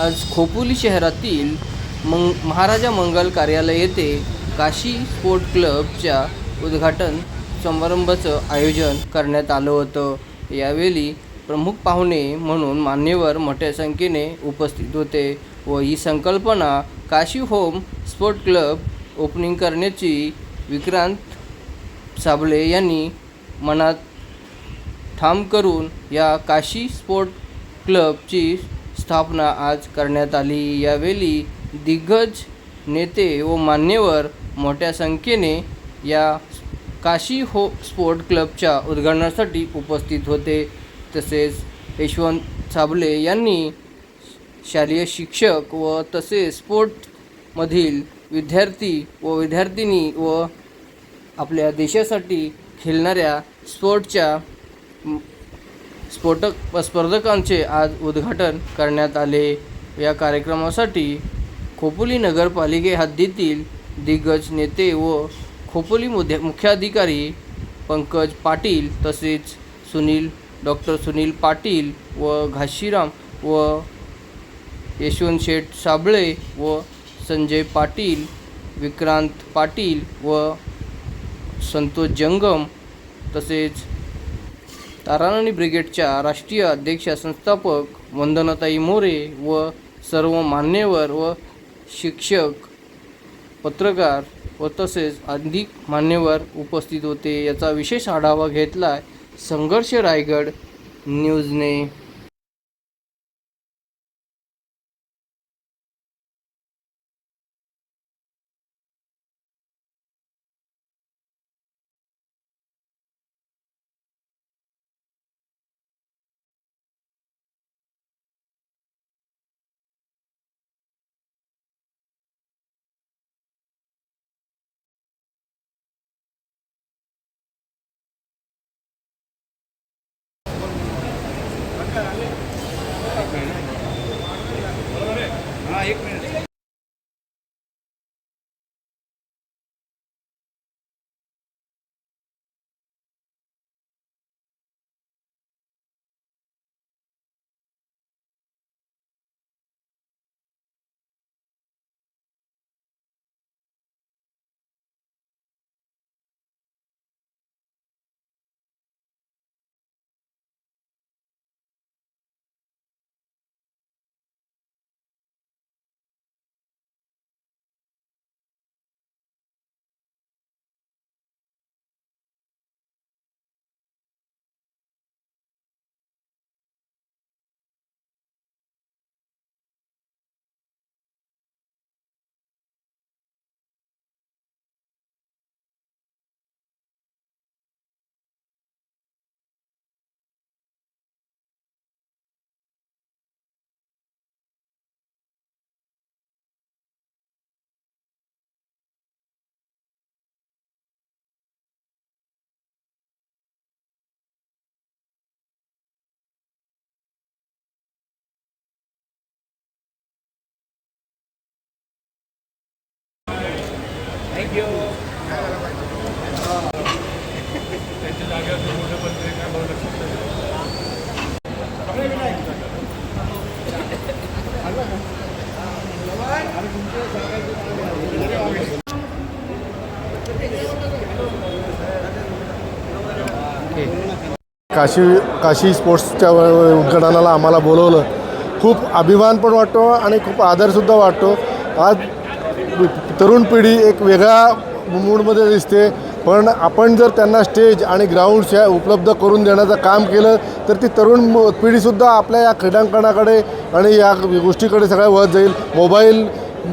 आज खोपोली शहरातील मंग महाराजा मंगल कार्यालय येथे काशी स्पोर्ट क्लबच्या उद्घाटन समारंभाचं आयोजन करण्यात आलं होतं. यावेळी प्रमुख पाहुणे म्हणून मान्यवर मोठ्या संख्येने उपस्थित होते व ही संकल्पना Kashi home sport club opening करण्याची विक्रांत साबळे यांनी मनात ठाम करून या काशी स्पोर्ट क्लबची स्थापना आज करण्यात आली. यावेळी दिग्गज नेते व मान्यवर मोठ्या संख्येने या काशी हो स्पोर्ट क्लबच्या उद्घाटनासाठी उपस्थित होते. तसेच यशवंत साबले यांनी शालेय शिक्षक व तसेच स्पोर्टमधील विद्यार्थी व विद्यार्थिनी व आपल्या देशासाठी खेळणाऱ्या स्पोर्टच्या स्फोटक स्पर्धकांचे आज उद्घाटन करण्यात आले. या कार्यक्रमासाठी खोपोली नगरपालिके हद्दीतील दिग्गज नेते व खोपोली मुद्या मुख्याधिकारी पंकज पाटील तसेच सुनील डॉक्टर सुनील पाटील व घाशीराम व यशवंत शेठ साबळे व संजय पाटील विक्रांत पाटील व संतोष जंगम तसेच तारानाणी ब्रिगेडच्या राष्ट्रीय अध्यक्षा संस्थापक वंदनाताई मोरे व सर्व मान्यवर व शिक्षक पत्रकार व तसेच अधिक मान्यवर उपस्थित होते. याचा विशेष आढावा घेतला संघर्ष रायगड न्यूजने. એક મિનિટ काशी काशी स्पोर्ट्सच्या उद्घाटनाला आम्हाला बोलवलं. खूप अभिमान पण वाटतो आणि खूप आदरसुद्धा वाटतो. आज तरुण पिढी एक वेगळ्या मूडमध्ये दिसते. पण आपण जर त्यांना स्टेज आणि ग्राउंड्स ह्या उपलब्ध करून देण्याचं काम केलं तर ती तरुण पिढीसुद्धा आपल्या या क्रीडांकणाकडे आणि या गोष्टीकडे सगळ्या वळत जाईल. मोबाईल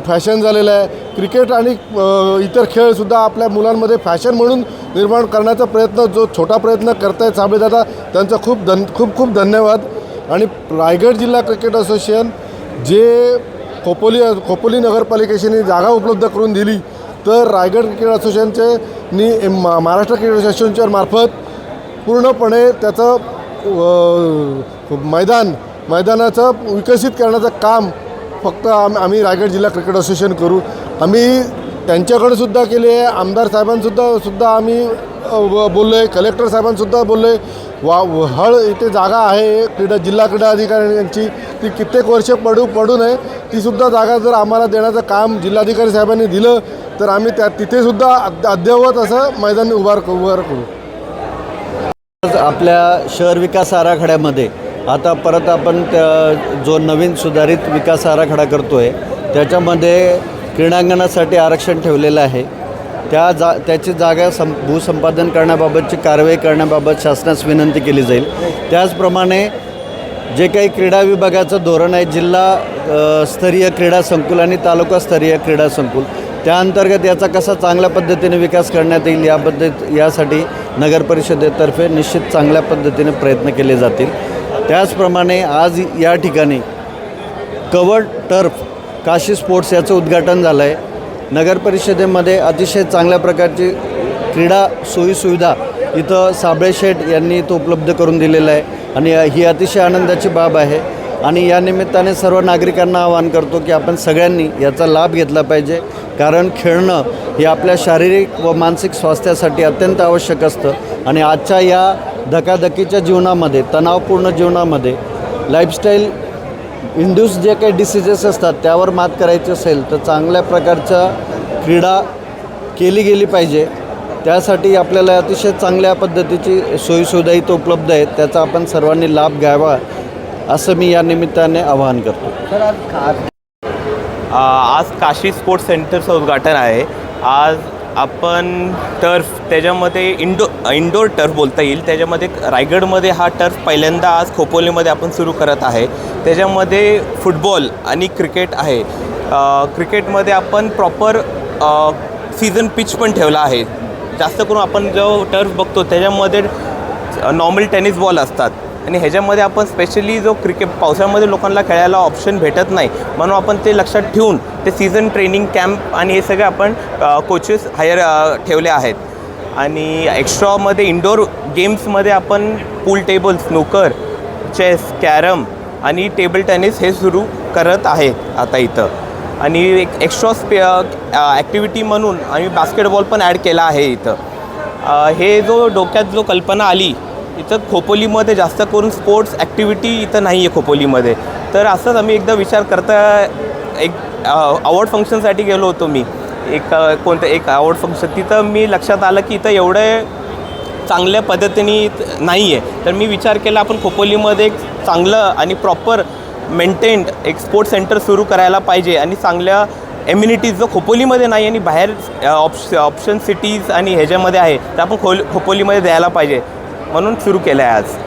फॅशन झालेलं आहे. क्रिकेट आणि इतर खेळसुद्धा आपल्या मुलांमध्ये फॅशन म्हणून निर्माण करण्याचा प्रयत्न जो छोटा प्रयत्न करतायत साबळेदादा त्यांचा खूप धन खूप खूप धन्यवाद. आणि रायगड जिल्हा क्रिकेट असोसिएशन जे खोपोली खोपोली नगरपालिकेशी जागा उपलब्ध करून दिली तर रायगड क्रिकेट असोसिएशनचे नी मा- महाराष्ट्र क्रिकेट असोसिएशनच्या मार्फत पूर्णपणे त्याचं मैदान मैदानाचं विकसित करण्याचं काम फक्त आम आम्ही रायगड जिल्हा क्रिकेट असोसिएशन करू. आम्ही त्यांच्याकडेसुद्धा केली केले आहे आमदार साहेबांसुद्धा सुद्धा आम्ही बोललो आहे कलेक्टर साहेबांसुद्धा बोललो आहे वा हळ इथे जागा आहे क्रीडा जिल्हा क्रीडा अधिकारी यांची ती कित्येक वर्ष पडू पडू नये तीसुद्धा जागा जर आम्हाला देण्याचं काम जिल्हाधिकारी साहेबांनी दिलं तर आम्ही त्या तिथेसुद्धा अद्य अद्ययावत असं मैदान उभार उभार करू आज आपल्या शहर विकास आराखड्यामध्ये आता परत आपण त्या जो नवीन सुधारित विकास आराखडा करतो आहे त्याच्यामध्ये क्रीडांगणासाठी आरक्षण ठेवलेलं आहे. त्या जा त्याची जागा सं भूसंपादन करण्याबाबतची कारवाई करण्याबाबत शासनास विनंती केली जाईल. त्याचप्रमाणे जे काही क्रीडा विभागाचं धोरण आहे जिल्हा स्तरीय क्रीडा संकुल आणि तालुकास्तरीय क्रीडा संकुल त्या अंतर्गत याचा कसा चांगल्या पद्धतीने विकास करण्यात येईल याबद्दल यासाठी नगर परिषदेतर्फे निश्चित चांगल्या पद्धतीने प्रयत्न केले जातील. त्याचप्रमाणे आज या ठिकाणी कवर्ड टर्फ काशी स्पोर्ट्स याचं उद्घाटन झालं आहे नगर परिषदेमध्ये अतिशय चांगल्या प्रकारची क्रीडा सोयीसुविधा इथं साबळे शेठ यांनी इथं उपलब्ध करून दिलेलं आहे. आणि ही अतिशय आनंदाची बाब आहे. आणि या निमित्ताने सर्व नागरिकांना आवाहन करतो की आपण सगळ्यांनी याचा लाभ घेतला पाहिजे. कारण खेळणं हे आपल्या शारीरिक व मानसिक स्वास्थ्यासाठी अत्यंत आवश्यक असतं. आणि आजच्या या धकाधकीच्या जीवनामध्ये तणावपूर्ण जीवनामध्ये लाईफस्टाईल इंड्यूस जे काही डिसिजेस असतात त्यावर मात करायची असेल तर चांगल्या प्रकारच्या क्रीडा केली गेली पाहिजे. त्यासाठी आपल्याला अतिशय चांगल्या पद्धतीची सोयीसुविधा इथं उपलब्ध आहेत. त्याचा आपण सर्वांनी लाभ घ्यावा. असं मी या निमित्ताने आवाहन करतो. आ, आज काशी स्पोर्ट्स सेंटरचं उद्घाटन आहे. आज आपण टर्फ त्याच्यामध्ये इंडो इंडोर टर्फ बोलता येईल. त्याच्यामध्ये रायगडमध्ये हा टर्फ पहिल्यांदा आज खोपोलीमध्ये आपण सुरू करत आहे. त्याच्यामध्ये फुटबॉल आणि क्रिकेट आहे. क्रिकेटमध्ये आपण प्रॉपर सीझन पिच पण ठेवला आहे. जास्त करून आपण जो टर्फ बघतो त्याच्यामध्ये नॉर्मल टेनिस बॉल असतात. आणि ह्याच्यामध्ये आपण स्पेशली जो क्रिकेट पावसाळ्यामध्ये लोकांना खेळायला ऑप्शन भेटत नाही म्हणून आपण ते लक्षात ठेवून ते सीझन ट्रेनिंग कॅम्प आणि हे सगळे आपण कोचेस हायर ठेवले आहेत. आणि एक्स्ट्रामध्ये इंडोर गेम्समध्ये आपण pool table snooker chess carrom आणि टेबल टेनिस हे सुरू करत आहे आता इथं. आणि एक एक्स्ट्रा स्पे ॲक्टिव्हिटी म्हणून आम्ही बास्केटबॉल पण ॲड केला आहे इथं. हे जो डोक्यात जो कल्पना आली इथं खोपोलीमध्ये जास्त करून स्पोर्ट्स ॲक्टिव्हिटी इथं नाही आहे खोपोलीमध्ये. तर असंच आम्ही एकदा विचार करता एक अवॉर्ड फंक्शनसाठी गेलो होतो मी. एक कोणतं एक अवॉर्ड फंक्शन तिथं मी लक्षात आलं की इथं एवढे चांगल्या पद्धतीने इथं नाही आहे तर मी विचार केला आपण खोपोलीमध्ये एक चांगलं आणि प्रॉपर मेंटेन्ड एक स्पोर्ट्स सेंटर सुरू करायला पाहिजे आणि चांगल्या एम्युनिटीज जो खोपोलीमध्ये नाही आणि बाहेर ऑप्श ऑप्शन सिटीज आणि ह्याच्यामध्ये आहे तर आपण खोल खोपोलीमध्ये द्यायला पाहिजे. म्हणून सुरू केलं आहे आज.